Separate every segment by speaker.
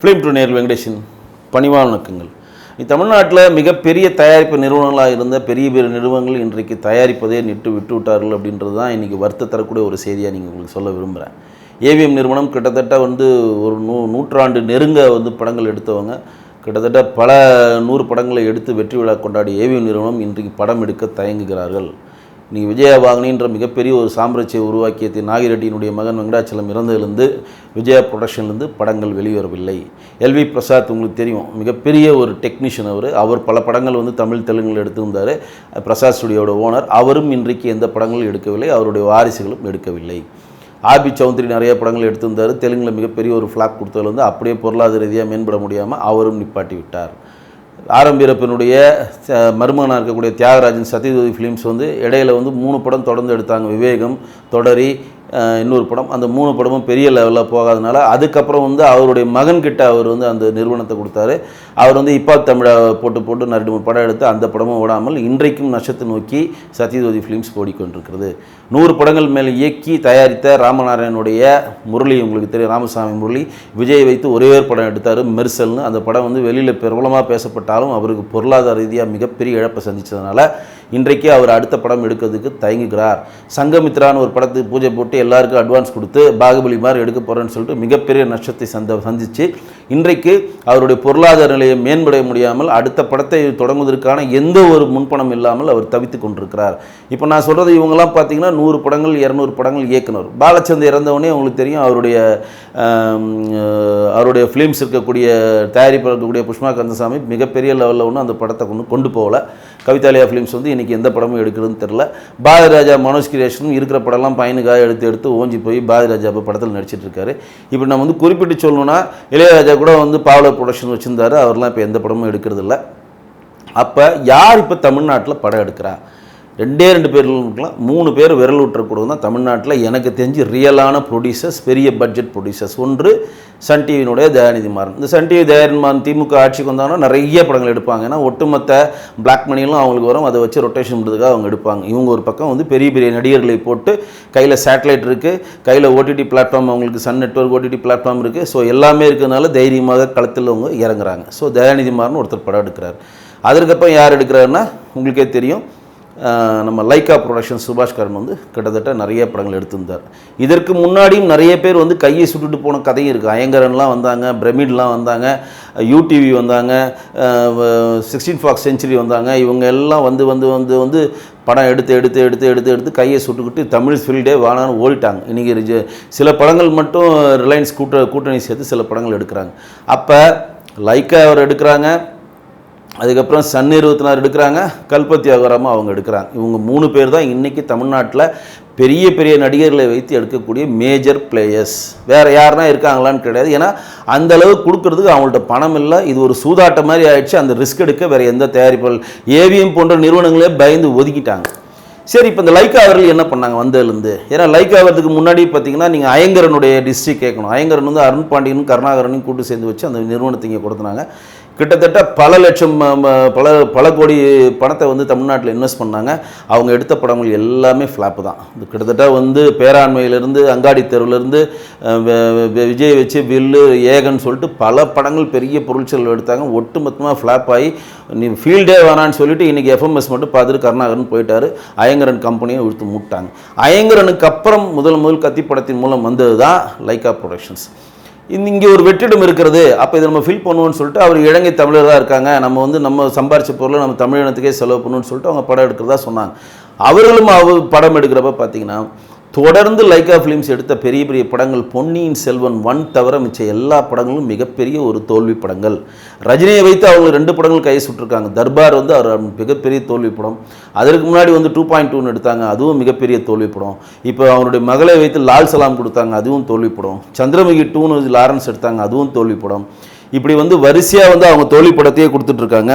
Speaker 1: Film to நேர் வெங்கடேஷன் பணிவான வணக்கங்கள் தமிழ்நாட்டில் மிகப்பெரிய தயாரிப்பு நிறுவனங்களாக இருந்த பெரிய பெரிய நிறுவனங்கள் இன்றைக்கு தயாரிப்பதே நிட்டு விட்டு விட்டார்கள் அப்படின்றது தான் இன்றைக்கி வருத்த தரக்கூடிய ஒரு செய்தியாக நீங்கள் உங்களுக்கு சொல்ல விரும்புகிறேன் ஏவிஎம் நிறுவனம் கிட்டத்தட்ட வந்து ஒரு நூ நூற்றாண்டு நெருங்க வந்து படங்கள் எடுத்தவங்க. கிட்டத்தட்ட பல நூறு படங்களை எடுத்து வெற்றி விழா கொண்டாடிய ஏவிஎம் நிறுவனம் இன்றைக்கு படம் எடுக்க தயங்குகிறார்கள். நீ விஜயவாகினின்ற மிகப்பெரிய ஒரு சாம்ராஜ்ய நாகி நாகிரெட்டியினுடைய மகன் வெங்கடாச்சலம் இறந்ததுலேருந்து விஜயா ப்ரொடக்ஷன்லேருந்து படங்கள் வெளிவரவில்லை. எல்வி பிரசாத் உங்களுக்கு தெரியும். மிகப்பெரிய ஒரு டெக்னீஷியன் அவர். அவர் பல படங்கள் வந்து தமிழ் தெலுங்கில் எடுத்திருந்தார். பிரசாத் ஸ்டுடியோட ஓனர். அவரும் இன்றைக்கு எந்த படங்களும் எடுக்கவில்லை. அவருடைய வாரிசுகளும் எடுக்கவில்லை. ஆர்பி சௌத்ரி நிறைய படங்கள் எடுத்திருந்தார். தெலுங்கில் மிகப்பெரிய ஒரு ஃப்ளாப் கொடுத்ததுலேருந்து அப்படியே பொருளாதார ரீதியாக மேம்பட முடியாமல் அவரும் நிப்பாட்டி விட்டார். ஆரம்பிரப்பனுடைய மருமகனாக இருக்கக்கூடிய தியாகராஜன் சத்யஜோதி ஃபிலிம்ஸ் வந்து இடையில வந்து மூணு படம் தொடர்ந்து எடுத்தாங்க. விவேகம் தொடரி இன்னொரு படம். அந்த மூணு படமும் பெரிய லெவலில் போகாதனால அதுக்கப்புறம் வந்து அவருடைய மகன்கிட்ட அவர் வந்து அந்த நிறுவனத்தை கொடுத்தாரு. அவர் வந்து இப்போ தமிழை போட்டு போட்டு ரெண்டு மூணு படம் எடுத்து அந்த படமும் விடாமல் இன்றைக்கும் நஷ்டத்தை நோக்கி சத்யஜோதி ஃபிலிம்ஸ் ஓடிக்கொண்டிருக்கிறது. நூறு படங்கள் மேல் இயக்கி தயாரித்த ராமநாராயணனுடைய முரளி உங்களுக்கு தெரியும் ராமசாமி முரளி விஜய் வைத்து ஒரே ஒரு படம் எடுத்தார் மெர்சல்னு. அந்த படம் வந்து வெளியில் பிரபலமாக பேசப்பட்டாலும் அவருக்கு பொருளாதார ரீதியாக மிகப்பெரிய இழப்பை சந்தித்ததுனால இன்றைக்கு அவர் அடுத்த படம் எடுக்கிறதுக்கு தயங்குகிறார். சங்கமித்ரான்னு ஒரு படத்துக்கு பூஜை போட்டு எல்லாருக்கும் அட்வான்ஸ் கொடுத்து பாகுபலி மாதிரி எடுக்க போகிறேன்னு சொல்லிட்டு மிகப்பெரிய நஷ்டத்தை சந்த சந்தித்து இன்றைக்கு அவருடைய பொருளாதார நிலையை மேம்பட முடியாமல் அடுத்த படத்தை தொடங்குவதற்கான எந்த ஒரு முன்பணம் இல்லாமல் அவர் தவித்து கொண்டிருக்கிறார். இப்போ நான் சொல்கிறது இவங்கெல்லாம் பார்த்தீங்கன்னா நூறு படங்கள் இரநூறு படங்கள் இயக்குனர். பாலச்சந்தர் இறந்தவொடனே உங்களுக்கு தெரியும் அவருடைய அவருடைய ஃபிலிம்ஸ் இருக்கக்கூடிய தயாரிப்பு இருக்கக்கூடிய புஷ்மா கந்தசாமி மிகப்பெரிய லெவலில் ஒன்றும் அந்த படத்தை கொண்டு கொண்டு போகல. கவிதாலயா ஃபிலிம்ஸ் வந்து இன்றைக்கி எந்த படமும் எடுக்கிறதுன்னு தெரில பாரதிராஜா மனோஜ் கிரியேஷனும் இருக்கிற படம்லாம் பையனுக்காக எடுத்து எடுத்து ஓஞ்சி போய் பாரதிராஜா படத்தில் நடிச்சிட்டு இருக்காரு. இப்போ நம்ம வந்து குறிப்பிட்டு சொல்லணும்னா இளையராஜா கூட வந்து பாவலர் ப்ரொடக்ஷன் வச்சுருந்தாரு. அவர்லாம் இப்போ எந்த படமும் எடுக்கிறது இல்லை அப்போ யார் இப்போ தமிழ்நாட்டில் படம் எடுக்கிறா? ரெண்டே ரெண்டு பேர் இருக்கலாம். மூணு பேர் விரல் விட்டுறக்கூடாது தான் தமிழ்நாட்டில். எனக்கு தெரிஞ்சு ரியலான ப்ரொடியூசர்ஸ் பெரிய பட்ஜெட் ப்ரொடியூசர்ஸ் ஒன்று சன் டிவியினுடைய தயாநிதிமாறன். இந்த சன் டிவி தயாநிதிமாறன் திமுக ஆட்சிக்கு வந்தாங்கன்னா நிறைய படங்கள் எடுப்பாங்க. ஏன்னா ஒட்டுமொத்த பிளாக் மணிலும் அவங்களுக்கு வரும். அதை வச்சு ரொட்டேஷன் பண்ணுறதுக்காக அவங்க எடுப்பாங்க. இவங்க ஒரு பக்கம் வந்து பெரிய பெரிய நடிகர்களை போட்டு கையில் சேட்டலைட் இருக்குது கையில் ஓடிடி பிளாட்ஃபார்ம் அவங்களுக்கு சன் நெட்வொர்க் ஓடிடி பிளாட்ஃபார்ம் இருக்குது ஸோ எல்லாமே இருக்கிறதுனால தைரியமாக களத்தில் அவங்க இறங்குறாங்க. ஸோ தயாநிதிமாறன் ஒருத்தர் படம் எடுக்கிறார். அதற்கப்புறம் யார் எடுக்கிறாருன்னா உங்களுக்கே தெரியும். நம்ம லைக்கா ப்ரொடக்ஷன் சுபாஷ் கரன் வந்து கிட்டத்தட்ட நிறைய படங்கள் எடுத்திருந்தார். இதற்கு முன்னாடியும் நிறைய பேர் வந்து கையை சுட்டுட்டு போன கதையும் இருக்குது அயங்கரன்லாம் வந்தாங்க பிரமிட்லாம் வந்தாங்க யூடிவி வந்தாங்க சிக்ஸ்டீன் ஃபாக்ஸ் செஞ்சுரி வந்தாங்க. இவங்க எல்லாம் வந்து வந்து வந்து வந்து படம் எடுத்து எடுத்து எடுத்து எடுத்து எடுத்து கையை சுட்டுக்கிட்டு தமிழ் ஃபீல்டே வாழான்னு ஓடிட்டாங்க. இன்றைக்கி சில படங்கள் மட்டும் ரிலையன்ஸ் கூட்ட கூட்டணி சேர்த்து சில படங்கள் எடுக்கிறாங்க. அப்போ லைக்கா அவர் எடுக்கிறாங்க. அதுக்கப்புறம் சன் இருபத்தினார் எடுக்கிறாங்க கல்பத்தி அவங்க எடுக்கிறாங்க. இவங்க மூணு பேர் தான் இன்றைக்கி தமிழ்நாட்டில் பெரிய பெரிய நடிகர்களை வைத்து எடுக்கக்கூடிய மேஜர் பிளேயர்ஸ் வேறு யாருனா இருக்காங்களான்னு கிடையாது. ஏன்னா அந்த அளவு கொடுக்கறதுக்கு அவங்கள்ட்ட பணம் இல்லை. இது ஒரு சூதாட்டம் மாதிரி ஆயிடுச்சு. அந்த ரிஸ்க் எடுக்க வேறு எந்த தயாரிப்புகள் ஏவிஎம் போன்ற நிறுவனங்களே பயந்து ஒதுக்கிட்டாங்க. சரி இப்போ இந்த லைக்கா அவர்கள் என்ன பண்ணாங்க வந்ததுலேருந்து? ஏன்னா லைக்கா அவர்களுக்கு முன்னாடி பார்த்தீங்கன்னா நீங்கள் அயங்கரனுடைய டிஸ்ட்ரிக் கேட்கணும். அயங்கரன் வந்து அருண் பாண்டியனும் கருணாகரனையும் கூட்டு சேர்ந்து வச்சு அந்த நிறுவனத்தை இங்கே கொடுத்துனாங்க. கிட்டத்தட்ட பல லட்சம் பல பல கோடி பணத்தை வந்து தமிழ்நாட்டில் இன்வெஸ்ட் பண்ணாங்க. அவங்க எடுத்த படங்கள் எல்லாமே ஃப்ளாப்பு தான். கிட்டத்தட்ட வந்து பேராண்மையிலேருந்து அங்காடி தெருவிலேருந்து விஜய் வச்சு வில்லு ஏகன்னு சொல்லிட்டு பல படங்கள் பெரிய பொருட்கள் எடுத்தாங்க. ஒட்டுமொத்தமாக ஃப்ளாப் ஆகி நீ ஃபீல்டே வேணான்னு சொல்லிட்டு இன்றைக்கி எஃப்எம்எஸ் மட்டும் பார்த்துட்டு கருணாகரன் போயிட்டார். அயங்கரன் கம்பெனியை இழுத்து மூட்டாங்க. அயங்கரனுக்கு அப்புறம் முதல் முதல் கத்தி படத்தின் மூலம் வந்தது தான் லைக்கா ப்ரொடக்ஷன்ஸ் இங்கே ஒரு வெற்றிடம் இருக்கிறது. அப்போ இதை நம்ம ஃபில் பண்ணுவோம்னு சொல்லிட்டு அவர் இலங்கை தமிழராக இருக்காங்க. நம்ம வந்து நம்ம சம்பாரிச்ச பொருளை நம்ம தமிழினத்துக்கே செலவு பண்ணணும்னு சொல்லிட்டு அவங்க படம் எடுக்கிறதா சொன்னாங்க. அவர்களும் அவர் படம் எடுக்கிறப்ப பார்த்தீங்கன்னா தொடர்ந்து லைக்கா ஃபிலிம்ஸ் எடுத்த பெரிய பெரிய படங்கள் பொன்னியின் செல்வன் ஒன் தவிர மிச்ச எல்லா படங்களும் மிகப்பெரிய ஒரு தோல்வி படங்கள். ரஜினியை வைத்து அவங்க ரெண்டு படங்கள் கை சுட்டிருக்காங்க. தர்பார் வந்து அவர் மிகப்பெரிய தோல்வி படம். அதற்கு முன்னாடி வந்து டூ பாயிண்ட் டூன்னு எடுத்தாங்க. அதுவும் மிகப்பெரிய தோல்வி படம். இப்போ அவருடைய மகளை வைத்து லால் சலாம் கொடுத்தாங்க. அதுவும் தோல்வி படம். சந்திரமுகி டூன்னு லாரன்ஸ் எடுத்தாங்க. அதுவும் தோல்வி படம். இப்படி வந்து வரிசையாக வந்து அவங்க தோல்வி படத்தையே கொடுத்துட்ருக்காங்க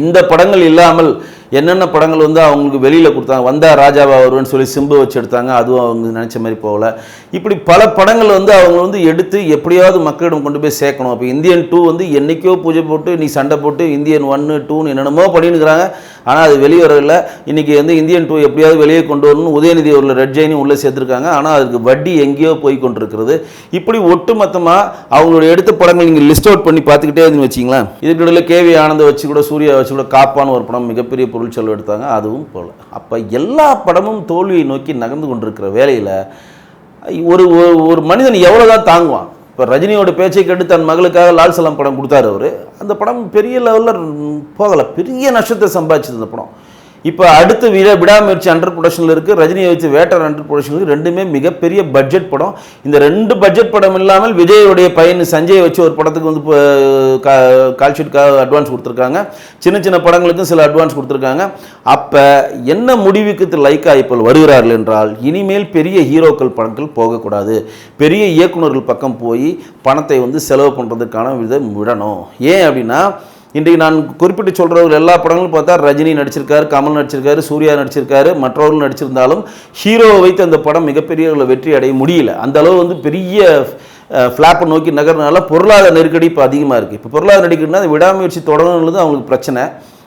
Speaker 1: இந்த படங்கள் இல்லாமல் என்னென்ன படங்கள் வந்து அவங்களுக்கு வெளியில் கொடுத்தாங்க? வந்தா ராஜாவா வருவேன்னு சொல்லி சிம்பு வச்சு எடுத்தாங்க. அதுவும் அவங்க நினச்ச மாதிரி போகல. இப்படி பல படங்கள் வந்து அவங்க வந்து எடுத்து எப்படியாவது மக்களிடம் கொண்டு போய் சேர்க்கணும். அப்போ இந்தியன் டூ வந்து என்றைக்கோ பூஜை போட்டு நீ சண்டை போட்டு இந்தியன் ஒன்று டூன்னு என்னென்னமோ பண்ணினுக்கிறாங்க ஆனால் அது வெளியே வரவில்லை இன்றைக்கி வந்து இந்தியன் டூ எப்படியாவது வெளியே கொண்டு வரணும்னு உதயநிதி ஒரு ரெட் ஜெயினும் உள்ளே சேர்த்துருக்காங்க. ஆனால் அதுக்கு வட்டி எங்கேயோ போய் கொண்டிருக்கிறது. இப்படி ஒட்டுமொத்தமாக அவங்களோட எடுத்த படங்கள் நீங்கள் லிஸ்ட் அவுட் பண்ணி பார்த்துக்கிட்டே இருந்து வச்சிங்களேன் இதுக்கிடையில் கேவி ஆனந்த வச்சு கூட சூர்யா வச்சு கூட காப்பான ஒரு படம் மிகப்பெரிய பொருள் செலவு எடுத்தாங்க. அதுவும் போகல அப்போ எல்லா படமும் தோல்வியை நோக்கி நகர்ந்து கொண்டிருக்கிற வேலையில் ஒரு ஒரு- ஒரு மனிதன் எவ்வளோ தான் தாங்குவான்? இப்போ ரஜினியோட பேச்சை கேட்டு தன் மகளுக்காக லால் சலம் படம் கொடுத்தாரு அவர். அந்த படம் பெரிய லெவலில் போகலை. பெரிய நஷ்டத்தை சம்பாதிச்சது அந்த படம். இப்போ அடுத்து விட விடாமுயற்சி அண்டர் ப்ரொடக்ஷனில் இருக்குது ரஜினியை வச்சு வேட்டர் அண்டர் ப்ரொடக்ஷன் ரெண்டுமே மிகப்பெரிய பட்ஜெட் படம். இந்த ரெண்டு பட்ஜெட் படம் இல்லாமல் விஜயோடைய பையன் சஞ்சயை வச்சு ஒரு படத்துக்கு வந்து இப்போ கால் ஷீட்டுக்காக அட்வான்ஸ் கொடுத்துருக்காங்க. சின்ன சின்ன படங்களுக்கும் சில அட்வான்ஸ் கொடுத்துருக்காங்க. அப்போ என்ன முடிவுக்கு லைக்கா இப்போ வருகிறார்கள் என்றால் இனிமேல் பெரிய ஹீரோக்கள் படங்கள் போகக்கூடாது. பெரிய இயக்குனர்கள் பக்கம் போய் பணத்தை வந்து செலவு பண்ணுறதுக்கான விதம் விடணும். ஏன் அப்படின்னா இன்றைக்கு நான் குறிப்பிட்டு சொல்கிறவர்கள் எல்லா படங்களும் பார்த்தா ரஜினி நடிச்சிருக்காரு கமல் நடிச்சிருக்காரு சூர்யா நடிச்சிருக்காரு மற்றவர்கள் நடிச்சிருந்தாலும் ஹீரோவை வைத்து அந்த படம் மிகப்பெரிய வெற்றி அடைய முடியல. அந்த அளவு வந்து பெரிய ஃப்ளாப்பை நோக்கி நகர்னால பொருளாதார நெருக்கடி இப்போ அதிகமாக இருக்குது இப்போ பொருளாதார நெருக்கடினா விடாமுயற்சி தொடங்குறது அவங்களுக்கு பிரச்சனை.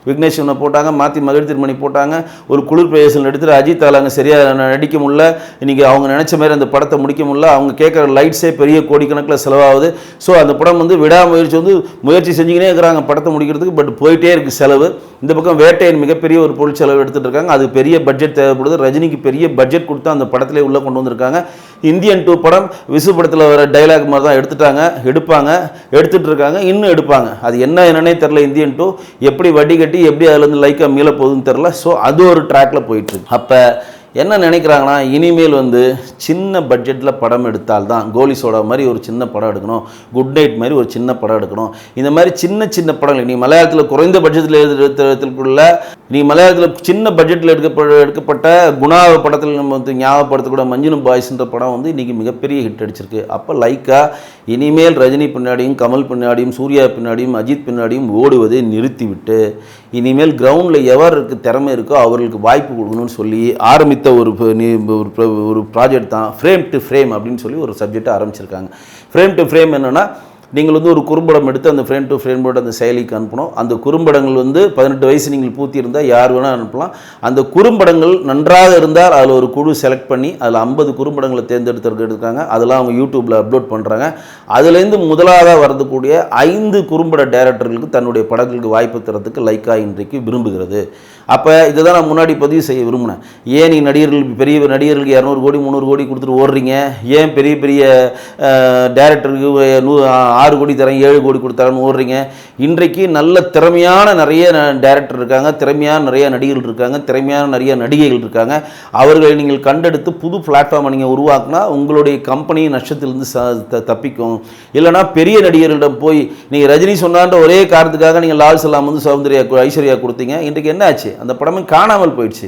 Speaker 1: விக்னேஷ் சிவனை போட்டாங்க மாற்றி மகிழ் திருமணி போட்டாங்க. ஒரு குளிர் பிரதேசம் எடுத்துகிட்டு அஜித் அங்கே சரியாக நடிக்க முடியல. இன்றைக்கி அவங்க நினச்ச மாதிரி அந்த படத்தை முடிக்க முடியல. அவங்க கேட்குற லைட்ஸே பெரிய கோடிக்கணக்கில் செலவாகுது. ஸோ அந்த படம் வந்து விடாமுயற்சி வந்து முயற்சி செஞ்சுக்கினே இருக்கிறாங்க படத்தை முடிக்கிறதுக்கு. பட் போயிட்டே இருக்குது செலவு. இந்த பக்கம் வேட்டையின் மிகப்பெரிய ஒரு பொருள் செலவு எடுத்துகிட்டு இருக்காங்க. அது பெரிய பட்ஜெட் தேவைப்படுது. ரஜினிக்கு பெரிய பட்ஜெட் கொடுத்து அந்த படத்திலே உள்ளே கொண்டு வந்திருக்காங்க. இந்தியன் டூ படம் விசு படத்தில் வர டைலாக் மாதிரி தான் எடுத்துட்டாங்க எடுப்பாங்க எடுத்துகிட்டு இருக்காங்க இன்னும் எடுப்பாங்க. அது என்ன என்னன்னே தெரில இந்தியன் டூ. எப்படி வடிகட்டி எப்படி அதுலேருந்து லைக்காக மீள போகுதுன்னு தெரில ஸோ அது ஒரு ட்ராக்ல போயிட்டு இருக்கு. அப்போ என்ன நினைக்கிறாங்கன்னா இனிமேல் வந்து சின்ன பட்ஜெட்டில் படம் எடுத்தால் தான் கோலி சோடா மாதிரி ஒரு சின்ன படம் எடுக்கணும் குட் நைட் மாதிரி ஒரு சின்ன படம் எடுக்கணும். இந்த மாதிரி சின்ன சின்ன படங்கள் நீ மலையாளத்தில் குறைந்த பட்ஜெட்டில் எடுத்துக்குள்ள நீ மலையாளத்தில் சின்ன பட்ஜெட்டில் எடுக்கப்பட எடுக்கப்பட்ட குணா படத்தில் நம்ம வந்து ஞாபகப்படுத்தக்கூட மஞ்சுனும் பாய்ஸ்ன்ற படம் வந்து இன்றைக்கி மிகப்பெரிய ஹிட் அடிச்சிருக்கு. அப்போ லைக்காக இனிமேல் ரஜினி பின்னாடியும் கமல் பின்னாடியும் சூர்யா பின்னாடியும் அஜித் பின்னாடியும் ஓடுவதை நிறுத்திவிட்டு இனிமேல் கிரவுண்டில் எவருக்கு திறமை இருக்கோ அவர்களுக்கு வாய்ப்பு கொடுக்கணும்னு சொல்லி ஆரம்பித்து ஒரு ஒரு ஒரு ப்ராஜெக்ட் தான் ஃப்ரேம் டு ஃப்ரேம் அப்படின்னு சொல்லி ஒரு சப்ஜெக்டை ஆரம்பிச்சிருக்காங்க. ஃப்ரேம் டு ஃப்ரேம் என்னென்னா நீங்கள் வந்து ஒரு குறும்படம் எடுத்து அந்த ஃப்ரேம் டு ஃப்ரேம் போட்டு அந்த செயலிக்கு அனுப்பணும். அந்த குறும்படங்கள் வந்து பதினெட்டு வயசு நீங்கள் பூத்தி இருந்தால் யார் வேணால் அனுப்பலாம். அந்த குறும்படங்கள் நன்றாக இருந்தால் அதில் ஒரு குழு செலக்ட் பண்ணி அதில் ஐம்பது குறும்படங்களை தேர்ந்தெடுத்துருக்காங்க. அதெல்லாம் அவங்க யூடியூப்பில் அப்லோட் பண்ணுறாங்க அதுலேருந்து முதலாக வரக்கூடிய ஐந்து குறும்பட டைரக்டர்களுக்கு தன்னுடைய படங்களுக்கு வாய்ப்பு தரத்துக்கு லைக்கா இன்றைக்கு விரும்புகிறது. அப்போ இதை தான் நான் முன்னாடி பதிவு செய்ய விரும்பினேன். ஏன் நீங்கள் நடிகர்கள் பெரிய நடிகர்களுக்கு இரநூறு கோடி முந்நூறு கோடி கொடுத்துட்டு ஓடுறீங்க? ஏன் பெரிய பெரிய டேரக்டருக்கு நூ ஆறு கோடி தரேன் ஏழு கோடி கொடுத்தாரன்னு ஓடுறீங்க? இன்றைக்கு நல்ல திறமையான நிறைய டேரக்டர் இருக்காங்க திறமையான நிறைய நடிகர்கள் இருக்காங்க திறமையான நிறைய நடிகைகள் இருக்காங்க. அவர்களை நீங்கள் கண்டெடுத்து புது பிளாட்ஃபார்மை நீங்கள் உருவாக்குனா உங்களுடைய கம்பெனி நஷ்டத்திலிருந்து ச த- தப்பிக்கும். இல்லைனா பெரிய நடிகர்களிடம் போய் நீங்கள் ரஜினி சொன்னான்ற ஒரே காரணத்துக்காக நீங்கள் லால் சலாம் வந்து சௌந்தர்யா ஐஸ்வர்யா கொடுத்தீங்க. இன்றைக்கு என்ன ஆச்சு அந்த படமே காணாமல் போயிடுச்சு.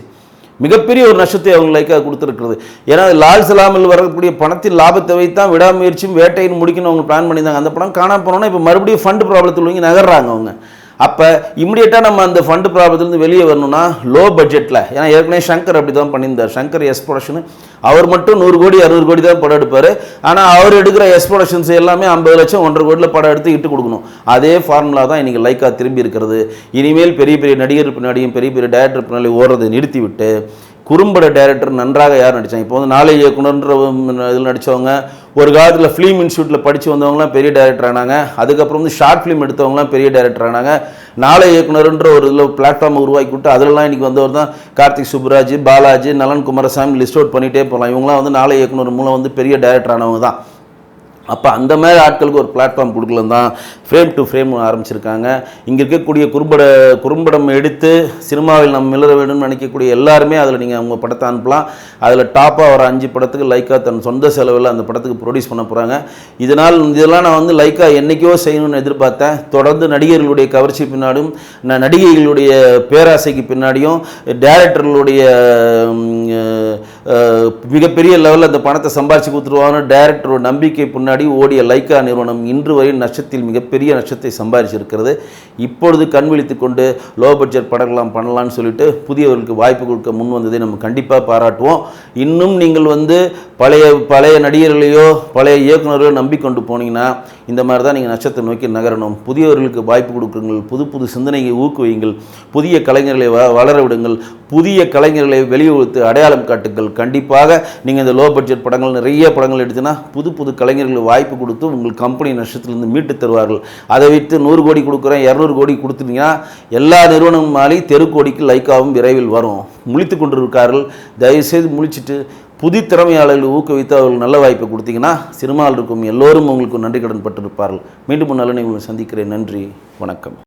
Speaker 1: மிகப்பெரிய ஒரு நஷ்டத்தை அவங்க லைக்காக கொடுத்துருக்கிறது. ஏன்னா லால் சலாமில் வரக்கூடிய பணத்தின் லாபத்தை வைத்தான் விடாமுயற்சியும் வேட்டையின் முடிக்கணும் அவங்க பிளான் பண்ணியிருந்தாங்க. அந்த படம் காணாமல் போனோன்னா இப்போ மறுபடியும் ஃபண்ட் ப்ராப்ளத்தில் உள்ளவங்க நகர்றாங்க அவங்க. அப்போ இம்மிடியட்டாக நம்ம அந்த ஃபண்டு ப்ராப்ளத்துலேருந்து வெளியே வரணும்னா லோ பட்ஜெட்டில் ஏன்னா ஏற்கனவே சங்கர் அப்படி தான் பண்ணியிருந்தார். சங்கர் எஸ் ப்ரொடக்ஷனு அவர் மட்டும் நூறு கோடி அறுபது கோடி தான் படம் எடுப்பார். ஆனால் அவர் எடுக்கிற எஸ் ப்ரொடக்ஷன்ஸ் எல்லாமே ஐம்பது லட்சம் ஒன்றரை கோடியில் படம் எடுத்து இட்டு கொடுக்கணும். அதே ஃபார்முலா தான் இன்றைக்கி லைக்காக திரும்பி இருக்கிறது. இனிமேல் பெரிய பெரிய நடிகர் பின்னாடியும் பெரிய பெரிய டேரக்டர் பின்னாடி ஓடுறதை நிறுத்திவிட்டு குறும்பட டைரக்டர் நன்றாக யார் நடித்தாங்க இப்போ வந்து நாளை இயக்குனர்ன்ற இதில் நடித்தவங்க ஒரு காலத்தில் ஃபிலிம் இன்ஸ்டியூட்டில் படித்து வந்தவங்களாம் பெரிய டைரக்டர் ஆனாங்க. அதுக்கப்புறம் வந்து ஷார்ட் ஃபிலிம் எடுத்தவங்களாம் பெரிய டைரக்டர் ஆனாங்க. நாளை இயக்குனர்ன்ற ஒரு இதில் பிளாட்ஃபார்ம் உருவாக்கி விட்டு அதிலலாம் இன்றைக்கி வந்தவர் தான் கார்த்திக் சுப்புராஜ் பாலாஜி நலன் குமாரசாமி லிஸ்ட் அவுட் பண்ணிகிட்டே போகலாம் இவங்களாம் வந்து நாளை இயக்குனர் மூலம் வந்து பெரிய டைரக்டர் ஆனவங்க தான். அப்போ அந்த மாதிரி ஆட்களுக்கு ஒரு பிளாட்ஃபார்ம் கொடுக்கலாம் தான் ஃப்ரேம் டு ஃப்ரேம் ஆரம்பிச்சிருக்காங்க. இங்கே இருக்கக்கூடிய குறும்பட குறும்படம் எடுத்து சினிமாவில் நம்ம மிளற வேணும்னு நினைக்கக்கூடிய எல்லாருமே அதில் நீங்கள் அவங்க படத்தை அனுப்பலாம். அதில் டாப்பாக ஒரு அஞ்சு படத்துக்கு லைக்கா தன் சொந்த செலவில் அந்த படத்துக்கு ப்ரொடியூஸ் பண்ண போகிறாங்க இதனால் இதெல்லாம் நான் வந்து லைக்கா என்றைக்கோ செய்யணும்னு எதிர்பார்த்தேன். தொடர்ந்து நடிகர்களுடைய கவர்ச்சி பின்னாடியும் நான் நடிகைகளுடைய பேராசைக்கு பின்னாடியும் டேரக்டர்களுடைய மிகப்பெரிய லெவலில் அந்த பணத்தை சம்பாரிச்சு கொடுத்துருவாங்க டைரக்டரோட நம்பிக்கை பின்னாடி ஓடிய லைக்கா நிறுவனம் இன்று வரை நஷ்டத்தில் மிகப்பெரிய நஷ்டத்தை சம்பாரிச்சிருக்கிறது. இப்பொழுது கண் விழித்து கொண்டு லோ பட்ஜெட் படங்கள்லாம் பண்ணலாம்னு சொல்லிட்டு புதியவர்களுக்கு வாய்ப்பு கொடுக்க முன் வந்ததை நம்ம கண்டிப்பாக பாராட்டுவோம். இன்னும் நீங்கள் வந்து பழைய பழைய நடிகர்களையோ பழைய இயக்குநர்களையோ நம்பிக்கொண்டு போனீங்கன்னா இந்த மாதிரி தான் நீங்கள் நட்சத்திரம் நோக்கி நகரணும். புதியவர்களுக்கு வாய்ப்பு கொடுக்குங்கள். புது புது சிந்தனையை ஊக்குவியுங்கள். புதிய கலைஞர்களை வ வளர விடுங்கள். புதிய கலைஞர்களை வெளியுறுத்து அடையாளம் காட்டுங்கள். கண்டிப்பாக நீங்கள் இந்த லோ பட்ஜெட் படங்கள் நிறைய படங்கள் எடுத்துனா புது புது கலைஞர்களுக்கு வாய்ப்பு கொடுத்து உங்கள் கம்பெனி நஷ்டத்திலிருந்து மீட்டு தருவார்கள். அதை விட்டு நூறு கோடி கொடுக்குறேன் இரநூறு கோடி கொடுத்துட்டீங்கன்னா எல்லா நிறுவனமும் மாறி தெருக்கோடிக்கு லைக்காவும் விரைவில் வரும். முழித்து கொண்டிருக்கார்கள். தயவுசெய்து முழிச்சிட்டு புது திறமையாளர்களை ஊக்குவித்து அவர்கள் நல்ல வாய்ப்பை கொடுத்தீங்கன்னா சினிமாவில் இருக்கும் எல்லோரும் உங்களுக்கு நன்றி கடன் பட்டிருப்பார்கள். மீண்டும் நல்ல நிகழ்வு சந்திக்கிறேன். நன்றி. வணக்கம்.